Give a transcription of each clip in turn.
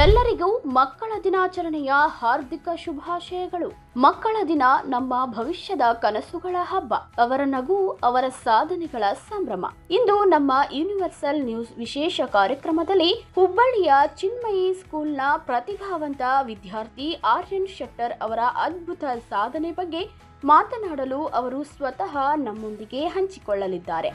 ಎಲ್ಲರಿಗೂ ಮಕ್ಕಳ ದಿನಾಚರಣೆಯ ಹಾರ್ದಿಕ ಶುಭಾಶಯಗಳು. ಮಕ್ಕಳ ದಿನ ನಮ್ಮ ಭವಿಷ್ಯದ ಕನಸುಗಳ ಹಬ್ಬ, ಅವರ ನಗು, ಅವರ ಸಾಧನೆಗಳ ಸಂಭ್ರಮ. ಇಂದು ನಮ್ಮ ಯೂನಿವರ್ಸಲ್ ನ್ಯೂಸ್ ವಿಶೇಷ ಕಾರ್ಯಕ್ರಮದಲ್ಲಿ ಹುಬ್ಬಳ್ಳಿಯ ಚಿನ್ಮಯಿ ಸ್ಕೂಲ್ನ ಪ್ರತಿಭಾವಂತ ವಿದ್ಯಾರ್ಥಿ ಆರ್ಯನ್ ಶೆಟ್ಟರ್ ಅವರ ಅದ್ಭುತ ಸಾಧನೆ ಬಗ್ಗೆ ಮಾತನಾಡಲು ಅವರು ಸ್ವತಃ ನಮ್ಮೊಂದಿಗೆ ಹಂಚಿಕೊಳ್ಳಲಿದ್ದಾರೆ.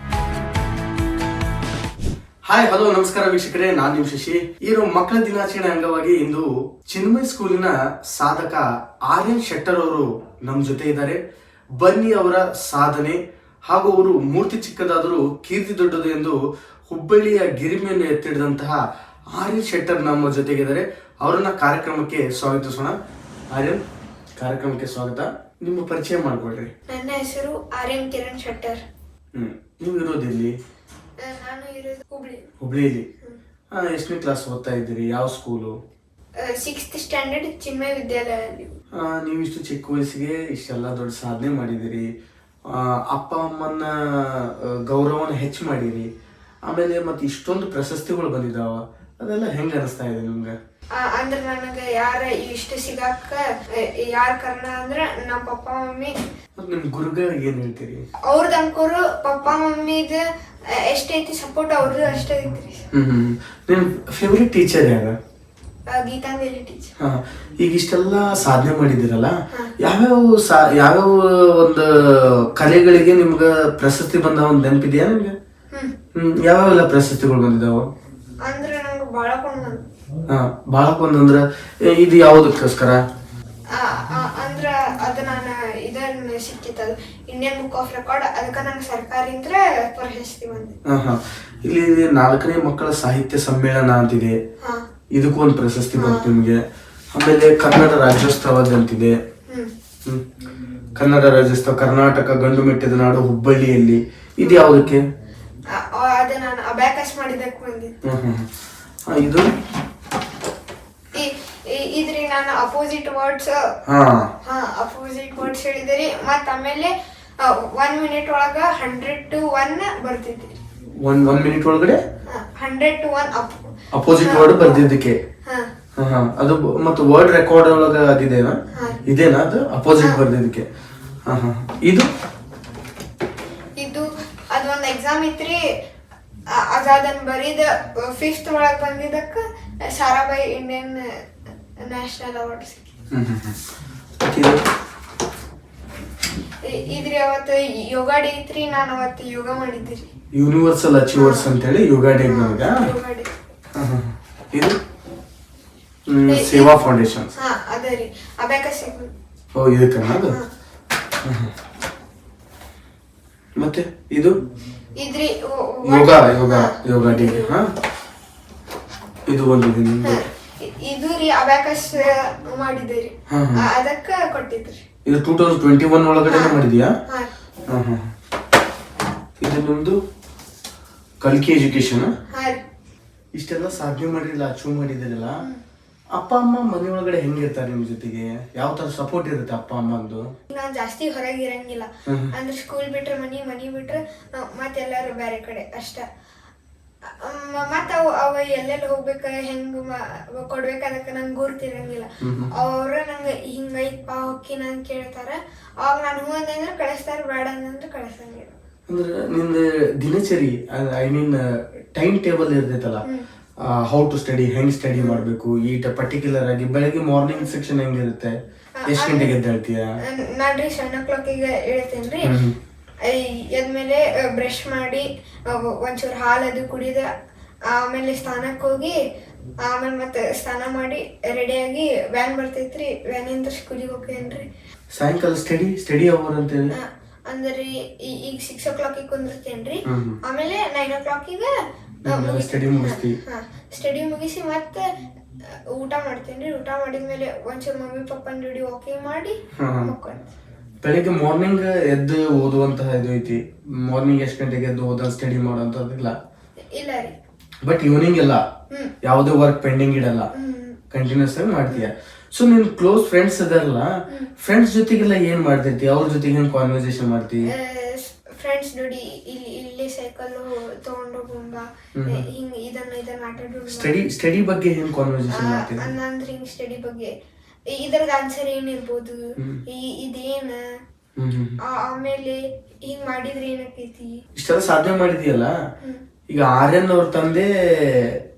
ಹಾಯ್ ಹಲೋ ನಮಸ್ಕಾರ ವೀಕ್ಷಕರೇ. ನಾನು ನಿಮ್ ಶಶಿ. ಈ ಮಕ್ಕಳ ದಿನಾಚರಣೆ ಅಂಗವಾಗಿ ಇಂದು ಚಿನ್ಮಯ್ ಸ್ಕೂಲಿನ ಸಾಧಕ ಆರ್ಯನ್ ಶೆಟ್ಟರ್ ಅವರು ನಮ್ಮ ಜೊತೆ ಇದ್ದಾರೆ. ಬನ್ನಿ ಅವರ ಸಾಧನೆ ಹಾಗೂ ಅವರು ಮೂರ್ತಿ ಚಿಕ್ಕದಾದರೂ ಕೀರ್ತಿ ದೊಡ್ಡದು ಎಂದು ಹುಬ್ಬಳ್ಳಿಯ ಗಿರಿಮೆಯನ್ನು ಎತ್ತಿಡಿದಂತಹ ಆರ್ಯನ್ ಶೆಟ್ಟರ್ ನಮ್ಮ ಜೊತೆಗಿದ್ದಾರೆ ಅವರನ್ನ ಕಾರ್ಯಕ್ರಮಕ್ಕೆ ಸ್ವಾಗತಿಸೋಣ. ಆರ್ಯನ್ ಕಾರ್ಯಕ್ರಮಕ್ಕೆ ಸ್ವಾಗತ. ನಿಮ್ಮ ಪರಿಚಯ ಮಾಡ್ಕೊಳ್ರಿ ನನ್ನ ಹೆಸರು ಆರ್ಯನ್ ಕಿರಣ್ ಶೆಟ್ಟರ್. ಹ್ಮ್ ನೀವು ಇರೋದಿಲ್ಲಿ ನಾನು ಇರೋದು ಹುಬ್ಳಿ. ಹುಬ್ಳಿಲಿ? ಎಷ್ಟನೇ ಕ್ಲಾಸ್ ಓದ್ತಾ ಇದ್ದೀರಿ? ಯಾವ school sixth standard Chinmaya Vidyalaya ನೀವು ಇಷ್ಟು ಚಿಕ್ಕ ವಯಸ್ಸಿಗೆ ಇಷ್ಟೆಲ್ಲ ದೊಡ್ಡ ಸಾಧನೆ ಮಾಡಿದಿರಿ ಅಪ್ಪ ಅಮ್ಮನ ಗೌರವನ ಹೆಚ್ಚು ಮಾಡಿರಿ. ಆಮೇಲೆ ಮತ್ತೆ ಇಷ್ಟೊಂದು ಪ್ರಶಸ್ತಿಗಳು ಬಂದಿದಾವ. ಅದೆಲ್ಲ ಹೆಂಗ ಅನಿಸ್ತಾ ಇದೆ ನಿಮ್ಗೆ? ಆ, ಅಂದ್ರ ನನಗೆ ಯಾರ ಇಷ್ಟ ಸಿಗಾಕ ಯಾರ ಕಾರಣ ಅಂದ್ರೆ ನಮ್ಮ ಪಪ್ಪ ಮಮ್ಮಿ. ನಿಮ್ ಗುರುಗಳಿಗೆ ಏನ್ ಹೇಳ್ತೀರಿ? ಅವ್ರದ್ ಅನ್ಕೋರು ಪಪ್ಪ ಮಮ್ಮಿದ ಎಷ್ಟೈತಿ ಸಪೋರ್ಟ್ ಅವ್ರದ್ದು ಅಷ್ಟ ಐತ್ರಿ. ಹ್ಮ್ ನಿಮ್ ಫೇವ್ರೆಟ್ ಟೀಚರ್ ಯಾರ? ಗೀತಾಂಜಲಿ ಟೀಚರ್ ಹಾ ಈಗ ಇಷ್ಟೆಲ್ಲ ಸಾಧನೆ ಮಾಡಿದಿರಲ್ಲ ಯಾವ್ಯಾವ ಸಾ ಯಾವ್ಯಾವ ಒಂದು ಕಲೆಗಳಿಗೆ ನಿಮ್ಗ ಪ್ರಶಸ್ತಿ ಬಂದ ಒಂದು ನೆನಪಿದೆಯಾ ನಿಮ್ಗೆ? ಹ್ಮ್ ಯಾವ್ಯಾವೆಲ್ಲ ಪ್ರಶಸ್ತಿಗಳು ಬಂದಿದಾವ? ಅಂದ್ರ ನಂಗೆ ಬಾಳ ಕೊಂಡ್ ಹಾ ಬಾಳಕೊಂದಂದ್ರ ಏ, ಇದು ಯಾವುದಕ್ಕೋಸ್ಕರ? ಅಂದ್ರ ಅದ ನಾನು ಇದನ್ನ ಸಿಕ್ಕಿತ್ತದು. ಇಂಡಿಯನ್ ಬುಕ್ ಆಫ್ ರೆಕಾರ್ಡ್ ಅದಕ್ಕೆ ನಂಗೆ ಸರ್ಕಾರಿಂದ ಪ್ರಶಸ್ತಿ ಬಂದಿದೆ ಇಲ್ಲಿ ನಾಲ್ಕನೇ ಮಕ್ಕಳ ಸಾಹಿತ್ಯ ಸಮ್ಮೇಳನ ಅಂತಿದೆ. ಹಾ. ಇದಕ್ಕೂ ಒಂದು ಪ್ರಶಸ್ತಿ ಬಂತು ನಿಮಗೆ. ಆಮೇಲೆ ಕನ್ನಡ ರಾಜ್ಯೋತ್ಸವದ ಅಂತಿದೆ. ಕನ್ನಡ ರಾಜ್ಯೋತ್ಸವ ಕರ್ನಾಟಕ ಗಂಡು ಮೆಟ್ಟಿದ ನಾಡು ಹುಬ್ಬಳ್ಳಿಯಲ್ಲಿ. ಇದು ಯಾವುದಕ್ಕೆ ಅದು ನಾನು ಅಬ್ಯಾಕಸ್ ಮಾಡಿದಕ್ಕೆ ಬಂದಿತ್ತು ಇದು ಇದ್ರಿ ನಾನು ಅಪೋಸಿಟ್ ವರ್ಡ್ಸ್ ಹಾ. ಅಪೋಸಿಟ್ ವರ್ಡ್ಸ್ ಹೇಳಿದಿರಿ. ಮತ್ತ ಆಮೇಲೆ ಒನ್ ಮಿನಿಟ್ ಒಳಗ ಹಂಡ್ರೆಡ್ ಟು ಒನ್ ಬರ್ತೈತಿ ಒನ್ ಒನ್ ಮಿನಿಟ್ ಒಳಗಡೆ? Hundred to one up opposite word ಬರ್ದಿದ್ದಕ್ಕೆ? ಹಾ. ಹಾ ಹಾ. ಅದು ಮತ್ತು ವರ್ಡ್ ರೆಕಾರ್ಡ್ ಒಳಗ ಅದಿದೇನಾ. ಇದೇನಾ ಅದು? ಅಪೋಸಿಟ್ ಬರ್ದಿದ್ದಕ್ಕೆ. ಹಾ ಹಾ ಇದು? ಇದು ಅದು ಒಂದು ಎಕ್ಸಾಮ್ ಇತ್ರಿ. ಅದನ್ನ ಬರೀದ ಫಿಫ್ತ್ ಒಳಗೆ ಬಂದಿದ್ದಕ್ಕ ಸಾರಾಬಾಯಿ ಇಂಡಿಯನ್ ನ್ಯಾಷನಲ್ ಅವಾರ್ಡ್ ಇದ್ರಿ ಅವತ್ತು ಯೋಗ ಡೇ ಐತ್ರಿ ನಾನು ಅವತ್ತು ಯೋಗ ಮಾಡಿದ್ರಿ ಯೂನಿವರ್ಸಲ್ ಅಚೀವರ್ಸ್ ಅಂತೇಳಿ ಹೇಳಿ ಡೇ ನಮಗ ಯೋಗ ಡೇ. ಇದು? ಸೇವಾ ಫೌಂಡೇಶನ್. ಹಾ ಅದ ರೀ. ಅಬ್ಯಾಕಸ್ ಓ ಇದಕ್ಕೆ. ಮತ್ತೆ ಇದು? ಇದ್ರಿ ಯೋಗ ಯೋಗ ಯೋಗ ಡಿಗ್ರಿ ಹಾ? ಇದು ಒಂದು ಇದೆ ನಿಮ್ದು. ಇದು ರೀ ಅಬ್ಯಾಕಸ್ ಮಾಡಿದ್ರಿ ಅದಕ್ಕೆ ಕೊಟ್ಟಿದ್ರಿ ಇದು ಟೂ ತೌಸಂಡ್ ಟ್ವೆಂಟಿ ಒನ್ ಒಳಗಡೆ ಮಾಡಿದ್ಯಾ? ಹಾ. ಹಾ ಇದು ನಿಮ್ಮದು ಕಲ್ಕಿ ಎಜುಕೇಶನ್ ಇಷ್ಟೆಲ್ಲ ಸಾಧನೆ ಮಾಡಿರಲ್ಲ ಅಚೀವ್ ಮಾಡಿದಿರಲ್ಲ. ಅಪ್ಪ ಅಮ್ಮ ಮನೆ ಒಳಗಡೆ ಹೆಂಗಿರ್ತಾರೆ ನಿಮ್ ಜೊತೆಗೆ? ಯಾವ ತರ ಸಪೋರ್ಟ್ ಇರುತ್ತೆ ಅಪ್ಪ ಅಮ್ಮಂದು? ನಾನ್ ಜಾಸ್ತಿ ಹೊರಗೆ ಇರಂಗಿಲ್ಲ. ಅಂದ್ರೆ ಸ್ಕೂಲ್ ಬಿಟ್ರೆ ಮನಿ ಮನಿ ಬಿಟ್ರೆ ಮತ್ತೆಲ್ಲಾರು ಬೇರೆ ಕಡೆ ಅಷ್ಟ. ಮತ್ತ ಅವ ಅವ ಎಲ್ಲೆಲ್ಲಿ ಹೋಗ್ಬೇಕ ಹೆಂಗ್ ಮ- ಕೊಡ್ಬೇಕ ಅದಕ್ಕ ನಂಗೆ ಗುರ್ತಿರಂಗಿಲ್ಲ ಅವ್ರ ನಂಗೆ ಹಿಂಗೈತ್ಪಾ ಹೊಕ್ಕಿ ನಂಗೆ ಕೇಳ್ತಾರ. ಅವಾಗ ನಾನು ಹೂ ಅಂದ್ರೆ ಕಳಿಸ್ತಾರ ಬೇಡ ಅಂದ್ರೆ ಕಳಿಸಂಗಿಲ್ಲ. ಅಂದ್ರೆ ನಿಂದ ದಿನಚರಿ ಐ ಮೀನ್ ಟೈಮ್ ಟೇಬಲ್ ಇರ್ತೈತಲ್ಲ ಹೌ ಟು ಸ್ಟಡಿ ಹೆಂಗ್ ಸ್ಟಡಿ ಮಾಡ್ಬೇಕು? ಈ ಪರ್ಟಿಕ್ಯುಲರ್ ಆಗಿ ಬೆಳಗ್ಗೆ ಮಾರ್ನಿಂಗ್ ಸೆಕ್ಷನ್ ಹೆಂಗಿರುತ್ತೆ? ಎಷ್ಟು ಗಂಟೆಗೆ ಎದ್ದೇಳ್ತೀಯ? ನಾನ್ರಿ ಸೆವೆನ್ ಓ ಕ್ಲಾಕಿಗೆ ರೀ ಎದ್ಮೇಲೆ ಬ್ರಷ್ ಮಾಡಿ ಒಂಚೂರು ಹಾಲು ಅದು ಕುಡಿದ ಆಮೇಲೆ ಸ್ನಾನಕ್ಕೆ ಹೋಗಿ ಆಮೇಲೆ ಮತ್ತೆ ಸ್ನಾನ ಮಾಡಿ ರೆಡಿಯಾಗಿ ವ್ಯಾನ್ ಬರ್ತೈತ್ರಿ. ವ್ಯಾನಿಂದ ಸ್ಕೂಲಿಗೆ ಹೋಗ್ತೇನ್ರಿ. ಸಾಯಂಕಾಲ ಸ್ಟಡಿ ಸ್ಟಡಿ ಅವರ್ ಅಹ್, ಅಂದ್ರೆ ಈಗ ಸಿಕ್ಸ್ ಓ ಕ್ಲಾಕಿಗೆ ಕುಂದಿರ್ತೇನ್ರಿ. ಆಮೇಲೆ ನೈನ್ ಓ ಕ್ಲಾಕಿಗೆ ಸ್ಟಡಿ ಮುಗಿಸ್ತಿ. ಸ್ಟಡಿ ಮುಗಿಸಿ ಮತ್ತೆ ಊಟ ಮಾಡ್ತೀನಿ. ಊಟ ಮಾಡಿದ್ಮೇಲೆ ಒಂಚೂರು ಮಮ್ಮಿ ಪಪ್ಪನ ಜೋಡಿ ವಾಕಿಂಗ್ ಮಾಡಿ. ಮಕ್ಕೊಂತೀನಿ. ಬೆಳಿಗ್ಗೆ ಮಾರ್ನಿಂಗ್ ಎದ್ದು ಓದುವಂತಹ ಇದು ಐತಿ. ಮಾರ್ನಿಂಗ್ ಎಷ್ಟು ಗಂಟೆಗೆ ಎದ್ದು ಓದ ಸ್ಟಡಿ ಮಾಡೋಂಥದ್ದಿಲ್ಲ ಇಲ್ಲ? ರೀ. ಬಟ್ ಈವ್ನಿಂಗ್ ಎಲ್ಲ. ಯಾವುದೇ ವರ್ಕ್ ಪೆಂಡಿಂಗ್ ಇಡಲ್ಲ. ಕಂಟಿನ್ಯೂಸ್ ಆಗಿ ಮಾಡ್ತೀಯ. ಸೊ ನಿನ್ ಕ್ಲೋಸ್ ಫ್ರೆಂಡ್ಸ್ ಇದಾರಲ್ಲ ಫ್ರೆಂಡ್ಸ್ ಜೊತೆಗೆಲ್ಲ ಏನ್ ಮಾಡ್ತಿರ್ತಿ? ಅವ್ರ ಜೊತೆಗೆ ಹೆಂಗ್ ಕಾನ್ವರ್ಸೇಷನ್ ಮಾಡ್ತಿ? ಫ್ರೆಂಡ್ಸ್ ನೋಡಿ ಇಲ್ಲಿ ಇಲ್ಲಿ ಸೈಕಲ್ ತಗೊಂಡು ಹೋಗುಂಬ ಹಿಂಗ ಇದನ್ನ ಇದನ್ನ ಆಟ ಆಡೋಣ ಸ್ಟಡಿ ಸ್ಟಡಿ ಬಗ್ಗೆ ಹೆಂಗ್ ಕಾನ್ವರ್ಸೇಷನ್ ಮಾಡ್ತೀರಾ? ಅಂದ್ರೆ ಹಿಂಗ್ ಸ್ಟಡಿ ಬಗ್ಗೆ. ಇದರದ ಆನ್ಸರ್ ಏನಿರ್ಬೋದು ಇದೇನ? ಆಮೇಲೆ ಹಿಂಗ್ ಮಾಡಿದ್ರೆ ಏನಾಕೈತಿ ಇಷ್ಟೆಲ್ಲ ಸಾಧನೆ ಮಾಡಿದೀಯಲ್ಲ? ಈಗ ಆರ್ಯನ್ ಅವ್ರ ತಂದೆ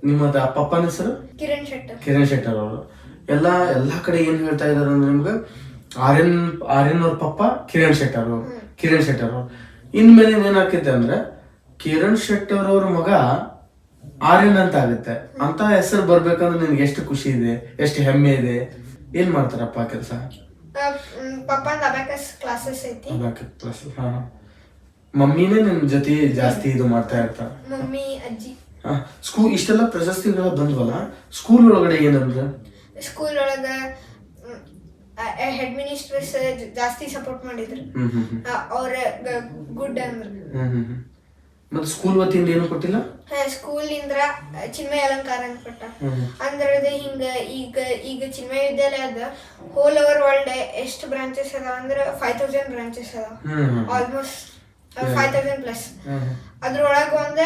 ನಿಮ್ಮದ ಪಪ್ಪನ ಹೆಸರು? ಕಿರಣ್ ಶೆಟ್ಟರ್. ಕಿರಣ್ ಶೆಟ್ಟರ್ ಅವರು. ಎಲ್ಲ ಎಲ್ಲಾ ಕಡೆ ಏನ್ ಹೇಳ್ತಾ ಇದಾರೆ ಅಂದ್ರೆ ನಿಮ್ಗೆ ಆರ್ಯನ್ ಆರ್ಯನ್ ಅವ್ರ ಪಪ್ಪ ಕಿರಣ್ ಶೆಟ್ಟರ್ ಕಿರಣ್ ಶೆಟ್ಟರ್ ಅವ್ರು. ಇನ್ಮೇಲೆ ಏನಾಕೈತೆ ಅಂದ್ರೆ ಕಿರಣ್ ಶೆಟ್ಟಿ ಅವರವ್ರ ಮಗ ಆರ್ಯನ್ ಅಂತ ಆಗುತ್ತೆ. ಅಂತ ಹೆಸರು ಬರ್ಬೇಕಂದ್ರೆ ನಿನ್ಗೆ ಎಷ್ಟು ಖುಷಿ ಇದೆ ಎಷ್ಟು ಹೆಮ್ಮೆ ಇದೆ. ಏನ್ ಮಾಡ್ತಾರಪ್ಪ ಕೆಲಸ? ಪಪ್ಪಂದ ಕ್ಲಾಸಸ್ ಐತಿ. ಮಮ್ಮಿನೇ ನಿಮ್ ಜೊತೆ ಜಾಸ್ತಿ ಇದು ಮಾಡ್ತಾ ಇರ್ತಾರ. ಮಮ್ಮಿ ಅಜ್ಜಿ. ಸ್ಕೂಲ್ ಇಷ್ಟೆಲ್ಲ ಪ್ರಶಸ್ತಿಗಳು ಬಂದ್ವಲ್ಲ? ಸ್ಕೂಲ್ ಒಳಗಡೆ ಏನಂದ್ರೆ? ಸ್ಕೂಲ್ ಒಳಗ ಹೆಡ್ ಮಿನಿಸ್ಟರ್ಸ್ ಜಾಸ್ತಿ ಸಪೋರ್ಟ್ ಮಾಡಿದ್ರು. ಅವ್ರ ಗುಡ್ ಅಂದ್ರು. ಮತ್ತೆ ಸ್ಕೂಲ್ ವತಿಯಿಂದ ಏನು ಕೊಟ್ಟಿಲ್ಲ? ಸ್ಕೂಲ್ ಇಂದ್ರ ಚಿನ್ಮಯ ಅಲಂಕಾರ ಅಂತ ಕೊಟ್ಟ ಹಿಂಗ ಈಗ ಈಗ ಚಿನ್ಮಯ ವಿದ್ಯಾಲಯ ಅದ ಹೋಲ್ ಓವರ್ ವರ್ಲ್ಡ್ ಎಷ್ಟು ಬ್ರಾಂಚಸ್ ಅದಾವ ಅಂದ್ರೆ ಫೈವ್ ತೌಸಂಡ್ ಬ್ರಾಂಚಸ್ ಅದಾವ. Almost five thousand plus. ಅದ್ರೊಳಗ ಒಂದ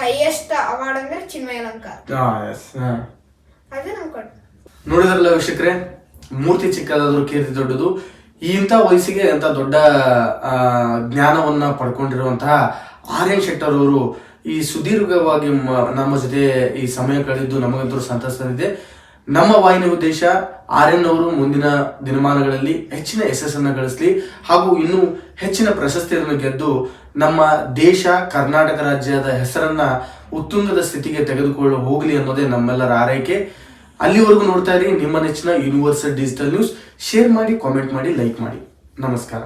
ಹೈಯೆಸ್ಟ್ ಅವಾರ್ಡ್ ಅಂದ್ರೆ ಚಿನ್ಮಯ ಅಲಂಕಾರ. ಅದು ನಮ್ಗೆ ಕೊಟ್ಟ. ನೋಡಿದ್ರಲ್ಲ ವೀಕ್ಷಕರೇ? ಮೂರ್ತಿ ಚಿಕ್ಕದಾದ್ರೂ ಕೀರ್ತಿ ದೊಡ್ಡದು ಇಂಥ ವಯಸ್ಸಿಗೆ ಅಂತ ದೊಡ್ಡ ಜ್ಞಾನವನ್ನ ಪಡ್ಕೊಂಡಿರುವಂತಹ ಆರ್ಯನ್ ಶೆಟ್ಟರ್ ಅವರು ಈ ಸುದೀರ್ಘವಾಗಿ ನಮ್ಮ ಜೊತೆ ಈ ಸಮಯ ಕಳೆದಿದ್ದು ನಮಗಂತೂ ಸಂತಸ ತಂದಿದೆ ನಮ್ಮ ವಾಹಿನಿ ಉದ್ದೇಶ ಆರ್ಯನ್ ಅವರು ಮುಂದಿನ ದಿನಮಾನಗಳಲ್ಲಿ ಹೆಚ್ಚಿನ ಯಶಸ್ಸನ್ನು ಗಳಿಸಲಿ, ಹಾಗೂ ಇನ್ನೂ ಹೆಚ್ಚಿನ ಪ್ರಶಸ್ತಿಯನ್ನು ಗೆದ್ದು ನಮ್ಮ ದೇಶ, ಕರ್ನಾಟಕ ರಾಜ್ಯದ ಹೆಸರನ್ನ ಉತ್ತುಂಗದ ಸ್ಥಿತಿಗೆ ತೆಗೆದುಕೊಳ್ಳು ಹೋಗಲಿ ಅನ್ನೋದೇ ನಮ್ಮೆಲ್ಲರ ಆರೈಕೆ. ಅಲ್ಲಿವರೆಗೂ ನೋಡ್ತಾ ಇರಿ ನಿಮ್ಮ ನೆಚ್ಚಿನ ಯೂನಿವರ್ಸಲ್ ಡಿಜಿಟಲ್ ನ್ಯೂಸ್ ಶೇರ್ ಮಾಡಿ ಕಾಮೆಂಟ್ ಮಾಡಿ ಲೈಕ್ ಮಾಡಿ. ನಮಸ್ಕಾರ.